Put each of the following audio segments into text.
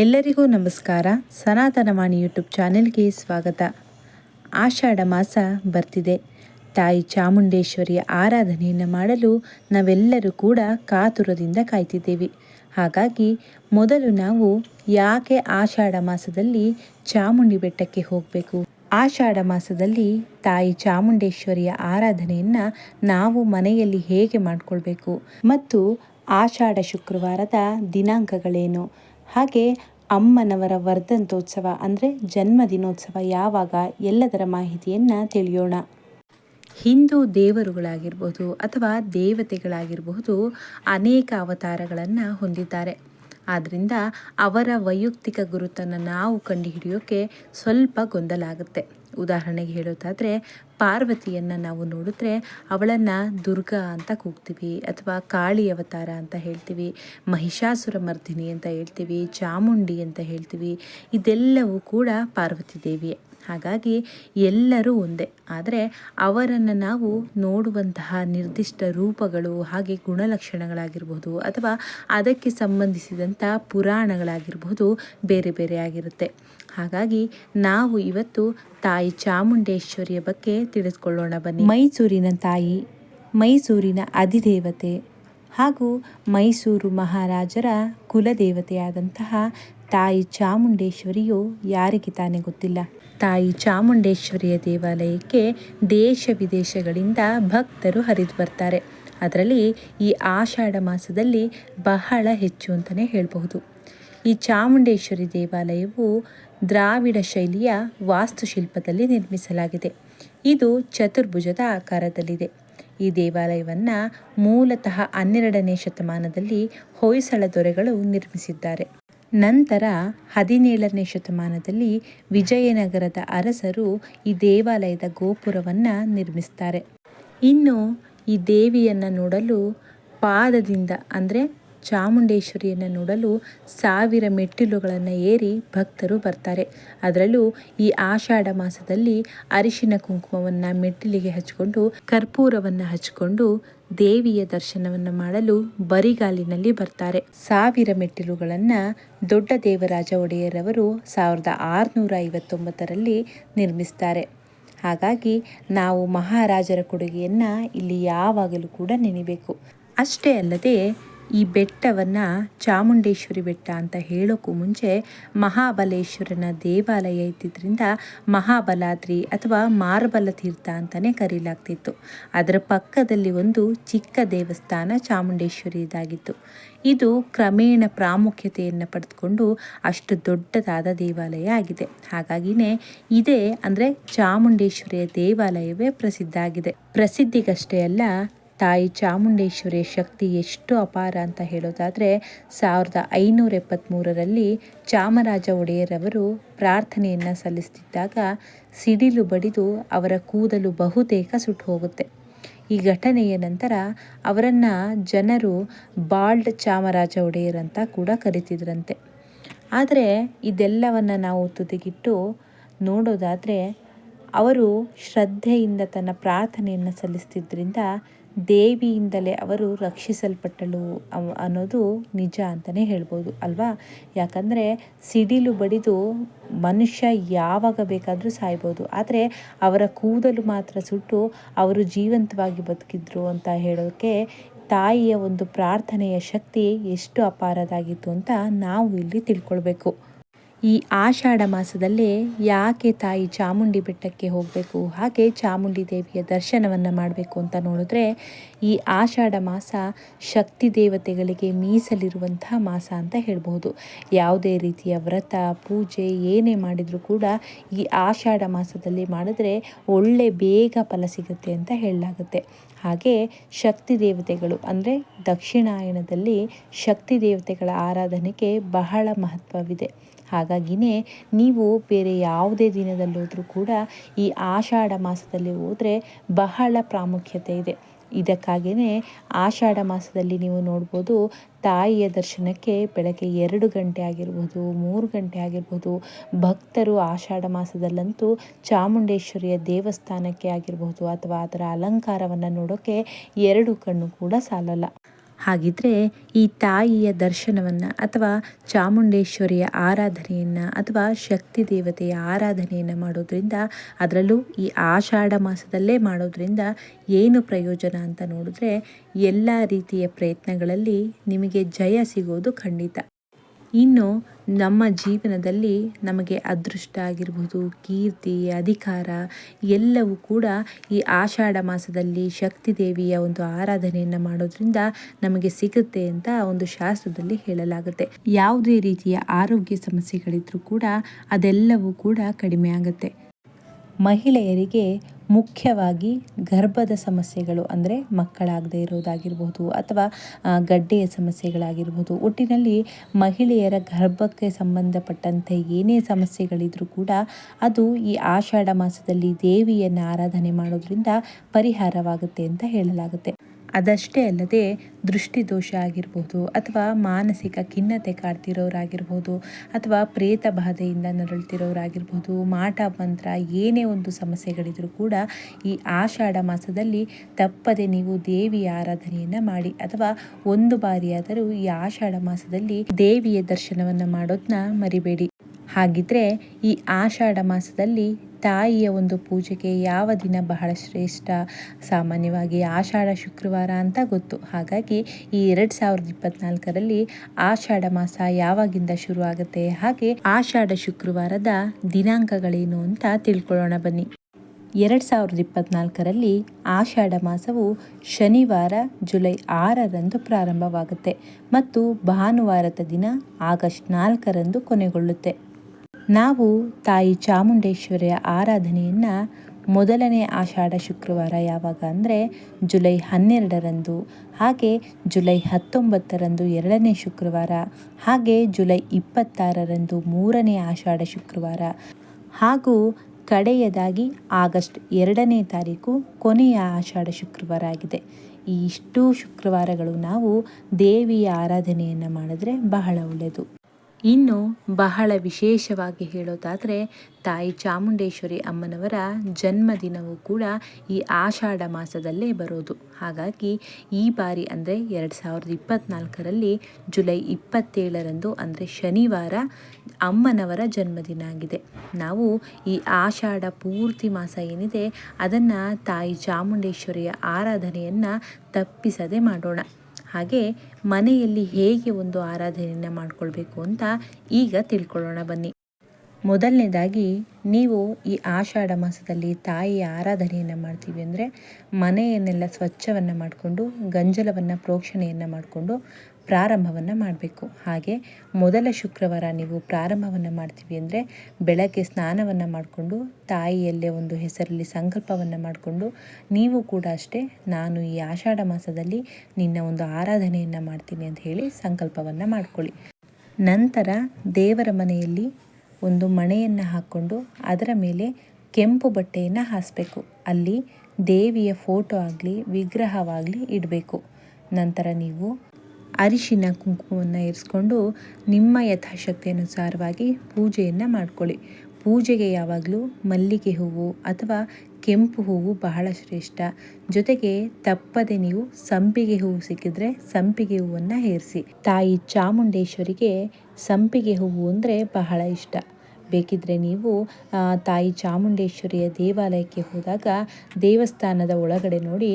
ಎಲ್ಲರಿಗೂ ನಮಸ್ಕಾರ. ಸನಾತನ ವಾಣಿ ಯೂಟ್ಯೂಬ್ ಚಾನೆಲ್ಗೆ ಸ್ವಾಗತ. ಆಷಾಢ ಮಾಸ ಬರ್ತಿದೆ. ತಾಯಿ ಚಾಮುಂಡೇಶ್ವರಿಯ ಆರಾಧನೆಯನ್ನು ಮಾಡಲು ನಾವೆಲ್ಲರೂ ಕೂಡ ಕಾತುರದಿಂದ ಕಾಯ್ತಿದ್ದೇವೆ. ಹಾಗಾಗಿ ಮೊದಲು ನಾವು ಯಾಕೆ ಆಷಾಢ ಮಾಸದಲ್ಲಿ ಚಾಮುಂಡಿ ಬೆಟ್ಟಕ್ಕೆ ಹೋಗಬೇಕು? ಆಷಾಢ ಮಾಸದಲ್ಲಿ ತಾಯಿ ಚಾಮುಂಡೇಶ್ವರಿಯ ಆರಾಧನೆಯನ್ನು ನಾವು ಮನೆಯಲ್ಲಿ ಹೇಗೆ ಮಾಡಿಕೊಳ್ಬೇಕು? ಮತ್ತು ಆಷಾಢ ಶುಕ್ರವಾರದ ದಿನಾಂಕಗಳೇನು? ಹಾಗೆ ಅಮ್ಮನವರ ವರ್ಧಂತೋತ್ಸವ ಅಂದರೆ ಜನ್ಮದಿನೋತ್ಸವ ಯಾವಾಗ ಎಲ್ಲದರ ಮಾಹಿತಿಯನ್ನು ತಿಳಿಯೋಣ. ಹಿಂದೂ ದೇವರುಗಳಾಗಿರ್ಬೋದು ಅಥವಾ ದೇವತೆಗಳಾಗಿರಬಹುದು ಅನೇಕ ಅವತಾರಗಳನ್ನು ಹೊಂದಿದ್ದಾರೆ. ಆದ್ದರಿಂದ ಅವರ ವೈಯಕ್ತಿಕ ಗುರುತನ್ನು ನಾವು ಕಂಡುಹಿಡಿಯೋಕ್ಕೆ ಸ್ವಲ್ಪ ಗೊಂದಲ ಆಗುತ್ತೆ. ಉದಾಹರಣೆಗೆ ಹೇಳೋದಾದರೆ, ಪಾರ್ವತಿಯನ್ನು ನಾವು ನೋಡಿದ್ರೆ ಅವಳನ್ನು ದುರ್ಗಾ ಅಂತ ಕೂಗ್ತೀವಿ ಅಥವಾ ಕಾಳಿ ಅವತಾರ ಅಂತ ಹೇಳ್ತೀವಿ, ಮಹಿಷಾಸುರ ಮರ್ದಿನಿ ಅಂತ ಹೇಳ್ತೀವಿ, ಚಾಮುಂಡಿ ಅಂತ ಹೇಳ್ತೀವಿ, ಇದೆಲ್ಲವೂ ಕೂಡ ಪಾರ್ವತಿ ದೇವಿಯೇ ಹಾಗಾಗಿ ಎಲ್ಲರೂ ಒಂದೇ. ಆದರೆ ಅವರನ್ನು ನಾವು ನೋಡುವಂತಹ ನಿರ್ದಿಷ್ಟ ರೂಪಗಳು ಹಾಗೆ ಗುಣಲಕ್ಷಣಗಳಾಗಿರ್ಬೋದು ಅಥವಾ ಅದಕ್ಕೆ ಸಂಬಂಧಿಸಿದಂಥ ಪುರಾಣಗಳಾಗಿರ್ಬೋದು ಬೇರೆ ಬೇರೆ ಆಗಿರುತ್ತೆ. ಹಾಗಾಗಿ ನಾವು ಇವತ್ತು ತಾಯಿ ಚಾಮುಂಡೇಶ್ವರಿಯ ಬಗ್ಗೆ ತಿಳಿದುಕೊಳ್ಳೋಣ ಬನ್ನಿ. ಮೈಸೂರಿನ ತಾಯಿ, ಮೈಸೂರಿನ ಅಧಿದೇವತೆ ಹಾಗೂ ಮೈಸೂರು ಮಹಾರಾಜರ ಕುಲದೇವತೆಯಾದಂತಹ ತಾಯಿ ಚಾಮುಂಡೇಶ್ವರಿಯು ಯಾರಿಗೆ ತಾನೇ ಗೊತ್ತಿಲ್ಲ. ತಾಯಿ ಚಾಮುಂಡೇಶ್ವರಿಯ ದೇವಾಲಯಕ್ಕೆ ದೇಶ ವಿದೇಶಗಳಿಂದ ಭಕ್ತರು ಹರಿದು ಬರ್ತಾರೆ. ಅದರಲ್ಲಿ ಈ ಆಷಾಢ ಮಾಸದಲ್ಲಿ ಬಹಳ ಹೆಚ್ಚು ಅಂತಲೇ ಹೇಳಬಹುದು. ಈ ಚಾಮುಂಡೇಶ್ವರಿ ದೇವಾಲಯವು ದ್ರಾವಿಡ ಶೈಲಿಯ ವಾಸ್ತುಶಿಲ್ಪದಲ್ಲಿ ನಿರ್ಮಿಸಲಾಗಿದೆ. ಇದು ಚತುರ್ಭುಜದ ಆಕಾರದಲ್ಲಿದೆ. ಈ ದೇವಾಲಯವನ್ನು ಮೂಲತಃ ಹನ್ನೆರಡನೇ ಶತಮಾನದಲ್ಲಿ ಹೊಯ್ಸಳ ದೊರೆಗಳು ನಿರ್ಮಿಸಿದ್ದಾರೆ. ನಂತರ ಹದಿನೇಳನೇ ಶತಮಾನದಲ್ಲಿ ವಿಜಯನಗರದ ಅರಸರು ಈ ದೇವಾಲಯದ ಗೋಪುರವನ್ನು ನಿರ್ಮಿಸ್ತಾರೆ. ಇನ್ನು ಈ ದೇವಿಯನ್ನು ನೋಡಲು ಪಾದದಿಂದ ಅಂದರೆ ಚಾಮುಂಡೇಶ್ವರಿಯನ್ನು ನೋಡಲು ಸಾವಿರ ಮೆಟ್ಟಿಲುಗಳನ್ನು ಏರಿ ಭಕ್ತರು ಬರ್ತಾರೆ. ಅದರಲ್ಲೂ ಈ ಆಷಾಢ ಮಾಸದಲ್ಲಿ ಅರಿಶಿನ ಕುಂಕುಮವನ್ನು ಮೆಟ್ಟಿಲಿಗೆ ಹಚ್ಚಿಕೊಂಡು, ಕರ್ಪೂರವನ್ನು ಹಚ್ಚಿಕೊಂಡು ದೇವಿಯ ದರ್ಶನವನ್ನು ಮಾಡಲು ಬರಿಗಾಲಿನಲ್ಲಿ ಬರ್ತಾರೆ. ಸಾವಿರ ಮೆಟ್ಟಿಲುಗಳನ್ನು ದೊಡ್ಡ ದೇವರಾಜ ಒಡೆಯರವರು ಸಾವಿರದ ಆರುನೂರ ಐವತ್ತೊಂಬತ್ತರಲ್ಲಿ ನಿರ್ಮಿಸ್ತಾರೆ. ಹಾಗಾಗಿ ನಾವು ಮಹಾರಾಜರ ಕೊಡುಗೆಯನ್ನು ಇಲ್ಲಿ ಯಾವಾಗಲೂ ಕೂಡ ನೆನಿಬೇಕು. ಅಷ್ಟೇ ಅಲ್ಲದೆ ಈ ಬೆಟ್ಟವನ್ನು ಚಾಮುಂಡೇಶ್ವರಿ ಬೆಟ್ಟ ಅಂತ ಹೇಳೋಕ್ಕೂ ಮುಂಚೆ ಮಹಾಬಲೇಶ್ವರನ ದೇವಾಲಯ ಇದ್ದಿದ್ದರಿಂದ ಮಹಾಬಲಾದ್ರಿ ಅಥವಾ ಮಾರ್ಬಲ ತೀರ್ಥ ಅಂತಲೇ ಕರೀಲಾಗ್ತಿತ್ತು. ಅದರ ಪಕ್ಕದಲ್ಲಿ ಒಂದು ಚಿಕ್ಕ ದೇವಸ್ಥಾನ ಚಾಮುಂಡೇಶ್ವರಿ ಇದಾಗಿತ್ತು ಇದು ಕ್ರಮೇಣ ಪ್ರಾಮುಖ್ಯತೆಯನ್ನು ಪಡೆದುಕೊಂಡು ಅಷ್ಟು ದೊಡ್ಡದಾದ ದೇವಾಲಯ ಆಗಿದೆ. ಹಾಗಾಗಿನೇ ಇದೇ ಅಂದರೆ ಚಾಮುಂಡೇಶ್ವರಿಯ ದೇವಾಲಯವೇ ಪ್ರಸಿದ್ಧ ಆಗಿದೆ. ಪ್ರಸಿದ್ಧಿಗಷ್ಟೇ ಅಲ್ಲ ತಾಯಿ ಚಾಮುಂಡೇಶ್ವರಿಯ ಶಕ್ತಿ ಎಷ್ಟು ಅಪಾರ ಅಂತ ಹೇಳೋದಾದರೆ ಸಾವಿರದ ಐನೂರ ಎಪ್ಪತ್ತ್ಮೂರರಲ್ಲಿ ಚಾಮರಾಜ ಒಡೆಯರವರು ಪ್ರಾರ್ಥನೆಯನ್ನು ಸಲ್ಲಿಸ್ತಿದ್ದಾಗ ಸಿಡಿಲು ಬಡಿದು ಅವರ ಕೂದಲು ಬಹುತೇಕ ಸುಟ್ಟು ಹೋಗುತ್ತೆ. ಈ ಘಟನೆಯ ನಂತರ ಅವರನ್ನು ಜನರು ಬಾಲ್ಡ್ ಚಾಮರಾಜ ಒಡೆಯರ್ ಅಂತ ಕೂಡ ಕರಿತಿದ್ರಂತೆ. ಆದರೆ ಇದೆಲ್ಲವನ್ನು ನಾವು ತುದಿಗಿಟ್ಟು ನೋಡೋದಾದರೆ ಅವರು ಶ್ರದ್ಧೆಯಿಂದ ತನ್ನ ಪ್ರಾರ್ಥನೆಯನ್ನು ಸಲ್ಲಿಸ್ತಿದ್ದರಿಂದ ದೇವಿಯಿಂದಲೇ ಅವರು ರಕ್ಷಿಸಲ್ಪಟ್ಟಳು ಅನ್ನೋದು ನಿಜ ಅಂತಲೇ ಹೇಳ್ಬೋದು, ಅಲ್ವಾ? ಯಾಕಂದರೆ ಸಿಡಿಲು ಬಡಿದು ಮನುಷ್ಯ ಯಾವಾಗ ಬೇಕಾದರೂ ಸಾಯ್ಬೋದು. ಆದರೆ ಅವರ ಕೂದಲು ಮಾತ್ರ ಸುಟ್ಟು ಅವರು ಜೀವಂತವಾಗಿ ಬದುಕಿದ್ರು ಅಂತ ಹೇಳೋಕ್ಕೆ ತಾಯಿಯ ಒಂದು ಪ್ರಾರ್ಥನೆಯ ಶಕ್ತಿ ಎಷ್ಟು ಅಪಾರದಾಗಿತ್ತು ಅಂತ ನಾವು ಇಲ್ಲಿ ತಿಳ್ಕೊಳ್ಬೇಕು. ಈ ಆಷಾಢ ಮಾಸದಲ್ಲೇ ಯಾಕೆ ತಾಯಿ ಚಾಮುಂಡಿ ಬೆಟ್ಟಕ್ಕೆ ಹೋಗಬೇಕು, ಹಾಗೆ ಚಾಮುಂಡಿ ದೇವಿಯ ದರ್ಶನವನ್ನು ಮಾಡಬೇಕು ಅಂತ ನೋಡಿದ್ರೆ ಈ ಆಷಾಢ ಮಾಸ ಶಕ್ತಿ ದೇವತೆಗಳಿಗೆ ಮೀಸಲಿರುವಂತಹ ಮಾಸ ಅಂತ ಹೇಳ್ಬೋದು ಯಾವುದೇ ರೀತಿಯ ವ್ರತ, ಪೂಜೆ ಏನೇ ಮಾಡಿದರೂ ಕೂಡ ಈ ಆಷಾಢ ಮಾಸದಲ್ಲಿ ಮಾಡಿದ್ರೆ ಒಳ್ಳೆ ಬೇಗ ಫಲ ಸಿಗುತ್ತೆ ಅಂತ ಹೇಳಲಾಗುತ್ತೆ. ಹಾಗೆ ಶಕ್ತಿ ದೇವತೆಗಳು ಅಂದರೆ ದಕ್ಷಿಣಾಯಣದಲ್ಲಿ ಶಕ್ತಿ ದೇವತೆಗಳ ಆರಾಧನೆಗೆ ಬಹಳ ಮಹತ್ವವಿದೆ. ಹಾಗಾಗಿನೇ ನೀವು ಬೇರೆ ಯಾವುದೇ ದಿನದಲ್ಲೋದ್ರೂ ಕೂಡ ಈ ಆಷಾಢ ಮಾಸದಲ್ಲಿ ಹೋದರೆ ಬಹಳ ಪ್ರಾಮುಖ್ಯತೆ ಇದೆ. ಇದಕ್ಕಾಗಿಯೇ ಆಷಾಢ ಮಾಸದಲ್ಲಿ ನೀವು ನೋಡ್ಬೋದು ತಾಯಿಯ ದರ್ಶನಕ್ಕೆ ಬೆಳಗ್ಗೆ ಎರಡು ಗಂಟೆ ಆಗಿರ್ಬೋದು, ಮೂರು ಗಂಟೆ ಆಗಿರ್ಬೋದು ಭಕ್ತರು ಆಷಾಢ ಮಾಸದಲ್ಲಂತೂ ಚಾಮುಂಡೇಶ್ವರಿಯ ದೇವಸ್ಥಾನಕ್ಕೆ ಆಗಿರ್ಬೋದು ಅಥವಾ ಅದರ ಅಲಂಕಾರವನ್ನು ನೋಡೋಕ್ಕೆ ಎರಡು ಕಣ್ಣು ಕೂಡ ಸಾಲಲ್ಲ. ಹಾಗಿದ್ರೆ ಈ ತಾಯಿಯ ದರ್ಶನವನ್ನು ಅಥವಾ ಚಾಮುಂಡೇಶ್ವರಿಯ ಆರಾಧನೆಯನ್ನು ಅಥವಾ ಶಕ್ತಿ ದೇವತೆಯ ಆರಾಧನೆಯನ್ನು ಮಾಡೋದ್ರಿಂದ, ಅದರಲ್ಲೂ ಈ ಆಷಾಢ ಮಾಸದಲ್ಲೇ ಮಾಡೋದ್ರಿಂದ ಏನು ಪ್ರಯೋಜನ ಅಂತ ನೋಡಿದ್ರೆ, ಎಲ್ಲ ರೀತಿಯ ಪ್ರಯತ್ನಗಳಲ್ಲಿ ನಿಮಗೆ ಜಯ ಸಿಗೋದು ಖಂಡಿತ. ಇನ್ನು ನಮ್ಮ ಜೀವನದಲ್ಲಿ ನಮಗೆ ಅದೃಷ್ಟ ಆಗಿರ್ಬೋದು, ಕೀರ್ತಿ, ಅಧಿಕಾರ ಎಲ್ಲವೂ ಕೂಡ ಈ ಆಷಾಢ ಮಾಸದಲ್ಲಿ ಶಕ್ತಿ ದೇವಿಯ ಒಂದು ಆರಾಧನೆಯನ್ನು ಮಾಡೋದ್ರಿಂದ ನಮಗೆ ಸಿಗುತ್ತೆ ಅಂತ ಒಂದು ಶಾಸ್ತ್ರದಲ್ಲಿ ಹೇಳಲಾಗುತ್ತೆ. ಯಾವುದೇ ರೀತಿಯ ಆರೋಗ್ಯ ಸಮಸ್ಯೆಗಳಿದ್ರೂ ಕೂಡ ಅದೆಲ್ಲವೂ ಕೂಡ ಕಡಿಮೆ ಆಗುತ್ತೆ. ಮಹಿಳೆಯರಿಗೆ ಮುಖ್ಯವಾಗಿ ಗರ್ಭದ ಸಮಸ್ಯೆಗಳು ಅಂದರೆ ಮಕ್ಕಳಾಗದೇ ಇರೋದಾಗಿರ್ಬೋದು ಅಥವಾ ಗಡ್ಡೆಯ ಸಮಸ್ಯೆಗಳಾಗಿರ್ಬೋದು ಒಟ್ಟಿನಲ್ಲಿ ಮಹಿಳೆಯರ ಗರ್ಭಕ್ಕೆ ಸಂಬಂಧಪಟ್ಟಂತೆ ಏನೇ ಸಮಸ್ಯೆಗಳಿದ್ರೂ ಕೂಡ ಅದು ಈ ಆಷಾಢ ಮಾಸದಲ್ಲಿ ದೇವಿಯನ್ನು ಆರಾಧನೆ ಮಾಡೋದ್ರಿಂದ ಪರಿಹಾರವಾಗುತ್ತೆ ಅಂತ ಹೇಳಲಾಗುತ್ತೆ. ಅದಷ್ಟೇ ಅಲ್ಲದೆ ದೃಷ್ಟಿದೋಷ ಆಗಿರ್ಬೋದು ಅಥವಾ ಮಾನಸಿಕ ಖಿನ್ನತೆ ಕಾಡ್ತಿರೋರಾಗಿರ್ಬೋದು ಅಥವಾ ಪ್ರೇತ ಬಾಧೆಯಿಂದ ನರಳ್ತಿರೋರಾಗಿರ್ಬೋದು, ಮಾಟ, ಮಂತ್ರ, ಏನೇ ಒಂದು ಸಮಸ್ಯೆಗಳಿದ್ರೂ ಕೂಡ ಈ ಆಷಾಢ ಮಾಸದಲ್ಲಿ ತಪ್ಪದೆ ನೀವು ದೇವಿಯ ಆರಾಧನೆಯನ್ನು ಮಾಡಿ ಅಥವಾ ಒಂದು ಬಾರಿಯಾದರೂ ಈ ಆಷಾಢ ಮಾಸದಲ್ಲಿ ದೇವಿಯ ದರ್ಶನವನ್ನು ಮಾಡೋದನ್ನ ಮರಿಬೇಡಿ. ಹಾಗಿದ್ರೆ ಈ ಆಷಾಢ ಮಾಸದಲ್ಲಿ ತಾಯಿಯ ಒಂದು ಪೂಜೆಗೆ ಯಾವ ದಿನ ಬಹಳ ಶ್ರೇಷ್ಠ? ಸಾಮಾನ್ಯವಾಗಿ ಆಷಾಢ, ಶುಕ್ರವಾರ ಅಂತ ಗೊತ್ತು. ಹಾಗಾಗಿ ಈ ಎರಡು ಸಾವಿರದ ಇಪ್ಪತ್ನಾಲ್ಕರಲ್ಲಿ ಆಷಾಢ ಮಾಸ ಯಾವಾಗಿಂದ ಶುರು ಆಗುತ್ತೆ? ಹಾಗೆ ಆಷಾಢ, ಶುಕ್ರವಾರದ ದಿನಾಂಕಗಳೇನು ಅಂತ ತಿಳ್ಕೊಳ್ಳೋಣ ಬನ್ನಿ. ಎರಡು ಸಾವಿರದ ಇಪ್ಪತ್ನಾಲ್ಕರಲ್ಲಿ ಆಷಾಢ ಮಾಸವು ಶನಿವಾರ, ಜುಲೈ ಆರರಂದು ಪ್ರಾರಂಭವಾಗುತ್ತೆ ಮತ್ತು ಭಾನುವಾರದ ದಿನ ಆಗಸ್ಟ್ ನಾಲ್ಕರಂದು ಕೊನೆಗೊಳ್ಳುತ್ತೆ. ನಾವು ತಾಯಿ ಚಾಮುಂಡೇಶ್ವರಿಯ ಆರಾಧನೆಯನ್ನು ಮೊದಲನೇ ಆಷಾಢ ಶುಕ್ರವಾರ ಯಾವಾಗ ಅಂದರೆ ಜುಲೈ ಹನ್ನೆರಡರಂದು, ಹಾಗೆ ಜುಲೈ ಹತ್ತೊಂಬತ್ತರಂದು ಎರಡನೇ ಶುಕ್ರವಾರ, ಹಾಗೆ ಜುಲೈ ಇಪ್ಪತ್ತಾರರಂದು ಮೂರನೇ ಆಷಾಢ ಶುಕ್ರವಾರ, ಹಾಗೂ ಕಡೆಯದಾಗಿ ಆಗಸ್ಟ್ ಎರಡನೇ ತಾರೀಕು ಕೊನೆಯ ಆಷಾಢ ಶುಕ್ರವಾರ ಆಗಿದೆ. ಈ ಇಷ್ಟು ಶುಕ್ರವಾರಗಳು ನಾವು ದೇವಿಯ ಆರಾಧನೆಯನ್ನು ಮಾಡಿದ್ರೆ ಬಹಳ ಒಳ್ಳೆಯದು. ಇನ್ನು ಬಹಳ ವಿಶೇಷವಾಗಿ ಹೇಳೋದಾದರೆ ತಾಯಿ ಚಾಮುಂಡೇಶ್ವರಿ ಅಮ್ಮನವರ ಜನ್ಮದಿನವೂ ಕೂಡ ಈ ಆಷಾಢ ಮಾಸದಲ್ಲೇ ಬರೋದು. ಹಾಗಾಗಿ ಈ ಬಾರಿ ಅಂದರೆ ಎರಡು ಸಾವಿರದ ಇಪ್ಪತ್ತ್ನಾಲ್ಕರಲ್ಲಿ ಜುಲೈ ಇಪ್ಪತ್ತೇಳರಂದು ಅಂದರೆ ಶನಿವಾರ ಅಮ್ಮನವರ ಜನ್ಮದಿನ ಆಗಿದೆ. ನಾವು ಈ ಆಷಾಢ ಪೂರ್ತಿ ಮಾಸ ಏನಿದೆ ಅದನ್ನು ತಾಯಿ ಚಾಮುಂಡೇಶ್ವರಿಯ ಆರಾಧನೆಯನ್ನು ತಪ್ಪಿಸದೆ ಮಾಡೋಣ. ಹಾಗೆ ಮನೆಯಲ್ಲಿ ಹೇಗೆ ಒಂದು ಆರಾಧನೆಯನ್ನು ಮಾಡಿಕೊಳ್ಬೇಕು ಅಂತ ಈಗ ತಿಳ್ಕೊಳ್ಳೋಣ ಬನ್ನಿ. ಮೊದಲನೇದಾಗಿ, ನೀವು ಈ ಆಷಾಢ ಮಾಸದಲ್ಲಿ ತಾಯಿಯ ಆರಾಧನೆಯನ್ನು ಮಾಡ್ತೀವಿ ಅಂದರೆ ಮನೆಯನ್ನೆಲ್ಲ ಸ್ವಚ್ಛವನ್ನು ಮಾಡಿಕೊಂಡು, ಗಂಜಲವನ್ನು ಪ್ರೋಕ್ಷಣೆಯನ್ನು ಮಾಡಿಕೊಂಡು ಪ್ರಾರಂಭವನ್ನು ಮಾಡಬೇಕು. ಹಾಗೆ ಮೊದಲ ಶುಕ್ರವಾರ ನೀವು ಪ್ರಾರಂಭವನ್ನು ಮಾಡ್ತೀವಿ ಅಂದರೆ ಬೆಳಗ್ಗೆ ಸ್ನಾನವನ್ನು ಮಾಡಿಕೊಂಡು ತಾಯಿಯಲ್ಲೇ ಒಂದು ಹೆಸರಲ್ಲಿ ಸಂಕಲ್ಪವನ್ನು ಮಾಡಿಕೊಂಡು ನೀವು ಕೂಡ ಅಷ್ಟೇ ನಾನು ಈ ಆಷಾಢ ಮಾಸದಲ್ಲಿ ನಿನ್ನ ಒಂದು ಆರಾಧನೆಯನ್ನು ಮಾಡ್ತೀನಿ ಅಂತ ಹೇಳಿ ಸಂಕಲ್ಪವನ್ನು ಮಾಡ್ಕೊಳ್ಳಿ. ನಂತರ ದೇವರ ಮನೆಯಲ್ಲಿ ಒಂದು ಮಣೆಯನ್ನು ಹಾಕ್ಕೊಂಡು ಅದರ ಮೇಲೆ ಕೆಂಪು ಬಟ್ಟೆಯನ್ನು ಹಾಸಬೇಕು. ಅಲ್ಲಿ ದೇವಿಯ ಫೋಟೋ ಆಗಲಿ, ವಿಗ್ರಹವಾಗಲಿ ಇಡಬೇಕು. ನಂತರ ನೀವು ಅರಿಶಿನ ಕುಂಕುಮವನ್ನು ಇರಿಸ್ಕೊಂಡು ನಿಮ್ಮ ಯಥಾಶಕ್ತಿ ಅನುಸಾರವಾಗಿ ಪೂಜೆಯನ್ನು ಮಾಡ್ಕೊಳ್ಳಿ. ಪೂಜೆಗೆ ಯಾವಾಗಲೂ ಮಲ್ಲಿಗೆ ಹೂವು ಅಥವಾ ಕೆಂಪು ಹೂವು ಬಹಳ ಶ್ರೇಷ್ಠ. ಜೊತೆಗೆ ತಪ್ಪದೆ ನೀವು ಸಂಪಿಗೆ ಹೂವು ಸಿಕ್ಕಿದ್ರೆ ಸಂಪಿಗೆ ಹೂವನ್ನು ಹೇರಿಸಿ. ತಾಯಿ ಚಾಮುಂಡೇಶ್ವರಿಗೆ ಸಂಪಿಗೆ ಹೂವು ಅಂದರೆ ಬಹಳ ಇಷ್ಟ. ಬೇಕಿದ್ರೆ ನೀವು ತಾಯಿ ಚಾಮುಂಡೇಶ್ವರಿಯ ದೇವಾಲಯಕ್ಕೆ ಹೋದಾಗ ದೇವಸ್ಥಾನದ ಒಳಗಡೆ ನೋಡಿ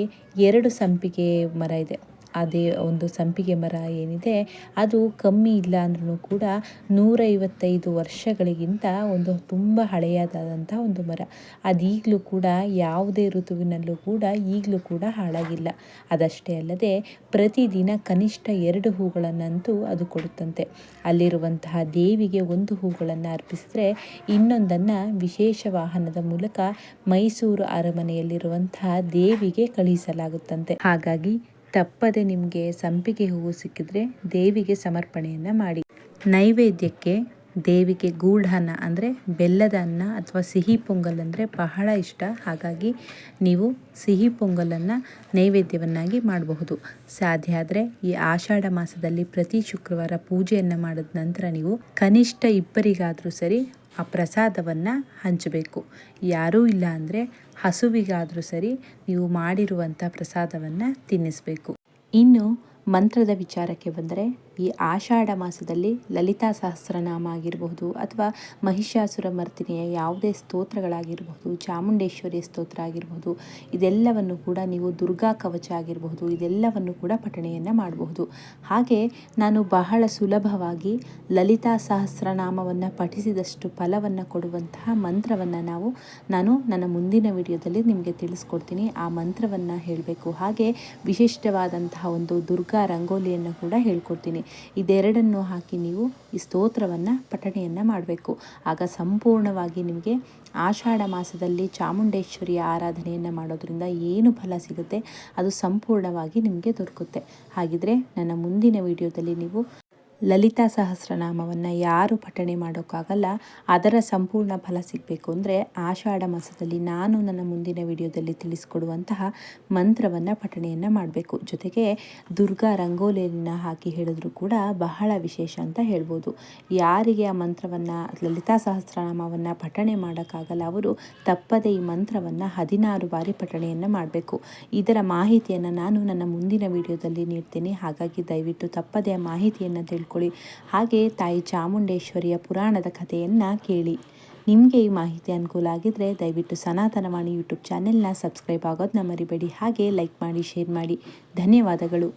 ಎರಡು ಸಂಪಿಗೆ ಮರ ಇದೆ. ಅದೇ ಒಂದು ಸಂಪಿಗೆ ಮರ ಏನಿದೆ, ಅದು ಕಮ್ಮಿ ಇಲ್ಲ ಅಂದ್ರೂ ಕೂಡ ನೂರೈವತ್ತೈದು ವರ್ಷಗಳಿಗಿಂತ ಒಂದು ತುಂಬ ಹಳೆಯದಾದಂಥ ಒಂದು ಮರ. ಅದೀಗಲೂ ಕೂಡ ಯಾವುದೇ ಋತುವಿನಲ್ಲೂ ಕೂಡ ಈಗಲೂ ಕೂಡ ಹಾಳಾಗಿಲ್ಲ. ಅದಷ್ಟೇ ಅಲ್ಲದೆ ಪ್ರತಿದಿನ ಕನಿಷ್ಠ ಎರಡು ಹೂಗಳನ್ನಂತೂ ಅದು ಕೊಡುತ್ತಂತೆ. ಅಲ್ಲಿರುವಂತಹ ದೇವಿಗೆ ಒಂದು ಹೂಗಳನ್ನು ಅರ್ಪಿಸಿದ್ರೆ ಇನ್ನೊಂದನ್ನು ವಿಶೇಷ ವಾಹನದ ಮೂಲಕ ಮೈಸೂರು ಅರಮನೆಯಲ್ಲಿರುವಂತಹ ದೇವಿಗೆ ಕಳುಹಿಸಲಾಗುತ್ತಂತೆ. ಹಾಗಾಗಿ ತಪ್ಪದೆ ನಿಮಗೆ ಸಂಪಿಗೆ ಹೂವು ಸಿಕ್ಕಿದ್ರೆ ದೇವಿಗೆ ಸಮರ್ಪಣೆಯನ್ನು ಮಾಡಿ. ನೈವೇದ್ಯಕ್ಕೆ ದೇವಿಗೆ ಗೂಢಾನ್ನ ಅಂದರೆ ಬೆಲ್ಲದ ಅನ್ನ ಅಥವಾ ಸಿಹಿ ಪೊಂಗಲ್ ಅಂದರೆ ಬಹಳ ಇಷ್ಟ. ಹಾಗಾಗಿ ನೀವು ಸಿಹಿ ಪೊಂಗಲನ್ನು ನೈವೇದ್ಯವನ್ನಾಗಿ ಮಾಡಬಹುದು. ಸಾಧ್ಯ ಆದರೆ ಈ ಆಷಾಢ ಮಾಸದಲ್ಲಿ ಪ್ರತಿ ಶುಕ್ರವಾರ ಪೂಜೆಯನ್ನು ಮಾಡಿದ ನಂತರ ನೀವು ಕನಿಷ್ಠ ಇಬ್ಬರಿಗಾದರೂ ಸರಿ ಆ ಪ್ರಸಾದವನ್ನು ಹಂಚಬೇಕು. ಯಾರೂ ಇಲ್ಲ ಅಂದರೆ ಹಸುವಿಗಾದರೂ ಸರಿ ನೀವು ಮಾಡಿರುವಂಥ ಪ್ರಸಾದವನ್ನು ತಿನ್ನಿಸಬೇಕು. ಇನ್ನು ಮಂತ್ರದ ವಿಚಾರಕ್ಕೆ ಬಂದರೆ ಈ ಆಷಾಢ ಮಾಸದಲ್ಲಿ ಲಲಿತಾ ಸಹಸ್ರನಾಮ ಆಗಿರಬಹುದು ಅಥವಾ ಮಹಿಷಾಸುರ ಮರ್ತಿನಿಯ ಯಾವುದೇ ಸ್ತೋತ್ರಗಳಾಗಿರಬಹುದು ಚಾಮುಂಡೇಶ್ವರಿ ಸ್ತೋತ್ರ ಆಗಿರಬಹುದು, ಇದೆಲ್ಲವನ್ನು ಕೂಡ ನೀವು ದುರ್ಗಾ ಕವಚ ಆಗಿರಬಹುದು, ಇದೆಲ್ಲವನ್ನು ಕೂಡ ಪಠಣೆಯನ್ನು ಮಾಡಬಹುದು. ಹಾಗೆ ನಾನು ಬಹಳ ಸುಲಭವಾಗಿ ಲಲಿತಾ ಸಹಸ್ರನಾಮವನ್ನು ಪಠಿಸಿದಷ್ಟು ಫಲವನ್ನು ಕೊಡುವಂತಹ ಮಂತ್ರವನ್ನು ನಾವು, ನಾನು ನನ್ನ ಮುಂದಿನ ವಿಡಿಯೋದಲ್ಲಿ ನಿಮಗೆ ತಿಳಿಸ್ಕೊಡ್ತೀನಿ. ಆ ಮಂತ್ರವನ್ನು ಹೇಳಬೇಕು. ಹಾಗೆ ವಿಶಿಷ್ಟವಾದಂತಹ ಒಂದು ದುರ್ಗಾ ರಂಗೋಲಿಯನ್ನು ಕೂಡ ಹೇಳ್ಕೊಡ್ತೀನಿ. ಇದೆರಡನ್ನು ಹಾಕಿ ನೀವು ಈ ಸ್ತೋತ್ರವನ್ನು ಪಠಣೆಯನ್ನು ಮಾಡಬೇಕು. ಆಗ ಸಂಪೂರ್ಣವಾಗಿ ನಿಮಗೆ ಆಷಾಢ ಮಾಸದಲ್ಲಿ ಚಾಮುಂಡೇಶ್ವರಿಯ ಆರಾಧನೆಯನ್ನು ಮಾಡೋದ್ರಿಂದ ಏನು ಫಲ ಸಿಗುತ್ತೆ, ಅದು ಸಂಪೂರ್ಣವಾಗಿ ನಿಮಗೆ ದೊರಕುತ್ತೆ. ಹಾಗಿದ್ರೆ ನನ್ನ ಮುಂದಿನ ವಿಡಿಯೋದಲ್ಲಿ ನೀವು ಲಲಿತಾ ಸಹಸ್ರನಾಮವನ್ನು ಯಾರು ಪಠಣೆ ಮಾಡೋಕ್ಕಾಗಲ್ಲ, ಅದರ ಸಂಪೂರ್ಣ ಫಲ ಸಿಗಬೇಕು ಅಂದರೆ ಆಷಾಢ ಮಾಸದಲ್ಲಿ ನಾನು ನನ್ನ ಮುಂದಿನ ವಿಡಿಯೋದಲ್ಲಿ ತಿಳಿಸ್ಕೊಡುವಂತಹ ಮಂತ್ರವನ್ನು ಪಠಣೆಯನ್ನು ಮಾಡಬೇಕು. ಜೊತೆಗೆ ದುರ್ಗಾ ರಂಗೋಲಿಯನ್ನು ಹಾಕಿ ಹೇಳಿದ್ರು ಕೂಡ ಬಹಳ ವಿಶೇಷ ಅಂತ ಹೇಳ್ಬೋದು. ಯಾರಿಗೆ ಆ ಮಂತ್ರವನ್ನು, ಲಲಿತಾ ಸಹಸ್ರನಾಮವನ್ನು ಪಠಣೆ ಮಾಡೋಕ್ಕಾಗಲ್ಲ, ಅವರು ತಪ್ಪದೆ ಈ ಮಂತ್ರವನ್ನು ಹದಿನಾರು ಬಾರಿ ಪಠಣೆಯನ್ನು ಮಾಡಬೇಕು. ಇದರ ಮಾಹಿತಿಯನ್ನು ನಾನು ನನ್ನ ಮುಂದಿನ ವಿಡಿಯೋದಲ್ಲಿ ನೀಡ್ತೀನಿ. ಹಾಗಾಗಿ ದಯವಿಟ್ಟು ತಪ್ಪದೇ ಆ ಮಾಹಿತಿಯನ್ನು ತಿಳ್ಕೊಂಡು ಹಾಗೆ ತಾಯಿ ಚಾಮುಂಡೇಶ್ವರಿಯ ಪುರಾಣದ ಕಥೆಯನ್ನು ಕೇಳಿ. ನಿಮಗೆ ಈ ಮಾಹಿತಿ ಅನುಕೂಲ ಆಗಿದ್ದರೆ ದಯವಿಟ್ಟು ಸನಾತನವಾಣಿ ಯೂಟ್ಯೂಬ್ ಚಾನೆಲ್ನ ಸಬ್ಸ್ಕ್ರೈಬ್ ಆಗೋದನ್ನ ಮರಿಬೇಡಿ. ಹಾಗೆ ಲೈಕ್ ಮಾಡಿ, ಶೇರ್ ಮಾಡಿ. ಧನ್ಯವಾದಗಳು.